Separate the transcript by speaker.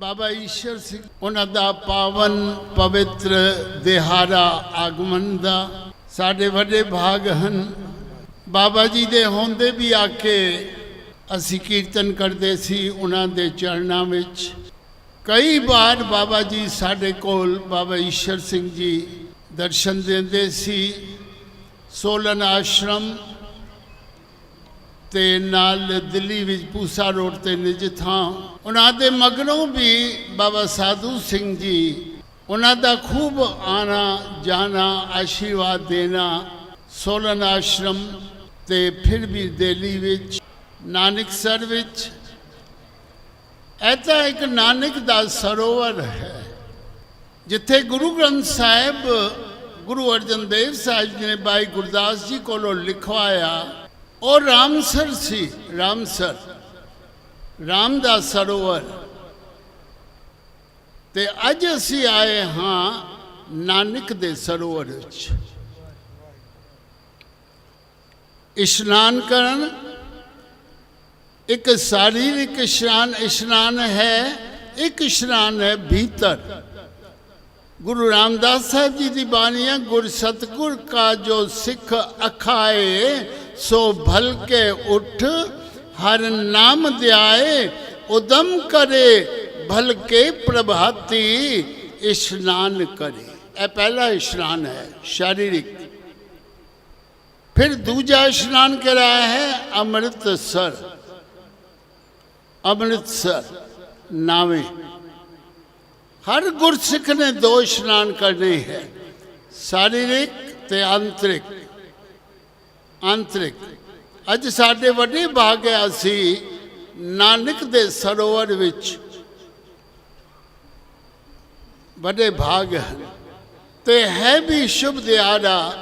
Speaker 1: ਬਾਬਾ ਈਸ਼ਰ ਸਿੰਘ, ਉਹਨਾਂ ਦਾ ਪਾਵਨ ਪਵਿੱਤਰ ਦਿਹਾੜਾ ਆਗਮਨ ਦਾ ਸਾਡੇ ਵੱਡੇ ਭਾਗ ਹਨ। ਬਾਬਾ ਜੀ ਦੇ ਹੁੰਦੇ ਵੀ ਆ ਕੇ ਅਸੀਂ ਕੀਰਤਨ ਕਰਦੇ ਸੀ ਉਹਨਾਂ ਦੇ ਚਰਨਾਂ ਵਿੱਚ। ਕਈ ਵਾਰ ਬਾਬਾ ਜੀ ਸਾਡੇ ਕੋਲ ਬਾਬਾ ਈਸ਼ਰ ਸਿੰਘ ਜੀ ਦਰਸ਼ਨ ਦਿੰਦੇ ਸੀ। ਸੋਲਨ ਆਸ਼ਰਮ ਤੇ ਨਾਲ ਦਿੱਲੀ ਵਿੱਚ ਪੂਸਾ ਰੋਡ ਤੇ ਨਿਜ ਥਾਂ। ਉਹਨਾਂ ਦੇ ਮਗਰੋਂ ਵੀ ਬਾਬਾ ਸਾਧੂ ਸਿੰਘ ਜੀ, ਉਹਨਾਂ ਦਾ ਖੂਬ ਆਣਾ ਜਾਣਾ, ਆਸ਼ੀਰਵਾਦ ਦੇਣਾ, ਸੋਲਨ ਆਸ਼ਰਮ ਤੇ ਫਿਰ ਵੀ ਦਿੱਲੀ ਵਿੱਚ ਨਾਨਕਸਰ ਵਿੱਚ। ਇਹ ਤਾਂ ਇੱਕ ਨਾਨਕ ਦਾ ਸਰੋਵਰ ਹੈ, ਜਿੱਥੇ ਗੁਰੂ ਗ੍ਰੰਥ ਸਾਹਿਬ, ਗੁਰੂ ਅਰਜਨ ਦੇਵ ਸਾਹਿਬ ਜੀ ਨੇ ਬਾਈ ਗੁਰਦਾਸ ਜੀ ਕੋਲੋਂ ਲਿਖਵਾਇਆ ਉਹ ਰਾਮਸਰ ਸੀ ਰਾਮਸਰ ਰਾਮ ਦਾ ਸਰੋਵਰ। ਤੇ ਅੱਜ ਅਸੀਂ ਆਏ ਹਾਂ ਨਾਨਕ ਦੇ ਸਰੋਵਰ ਵਿੱਚ। ਇਸ਼ਨਾਨ ਕਰਨ। ਇੱਕ ਸਰੀਰਕ ਇਸ਼ਨਾਨ ਇਸ਼ਨਾਨ ਹੈ, ਇੱਕ ਇਸ਼ਨਾਨ ਹੈ ਭੀਤਰ। ਗੁਰੂ ਰਾਮਦਾਸ ਸਾਹਿਬ ਜੀ ਦੀ ਬਾਣੀਆਂ, ਗੁਰ ਸਤਗੁਰ ਕਾ ਜੋ ਸਿੱਖ ਅਖਾਏ सो भल के उठ, हर नाम दयाए, उदम करे, भल के प्रभाती, स्नान करे। ए पहला स्नान है, शारीरिक। फिर दूजा स्नान कराया है, अमृतसर। अमृतसर, नावे। हर गुरसिख ने दो स्नान करने हैं, शारीरिक ते आंतरिक। ਆਂਤਰਿਕ। ਅੱਜ ਸਾਡੇ ਵੱਡੇ ਭਾਗ ਹੈ ਅਸੀਂ ਨਾਨਕ ਦੇ ਸਰੋਵਰ ਵਿੱਚ। ਵੱਡੇ ਭਾਗ ਹਨ ਤੇ ਹੈ ਵੀ ਸ਼ੁਭ ਦਿਹਾੜਾ।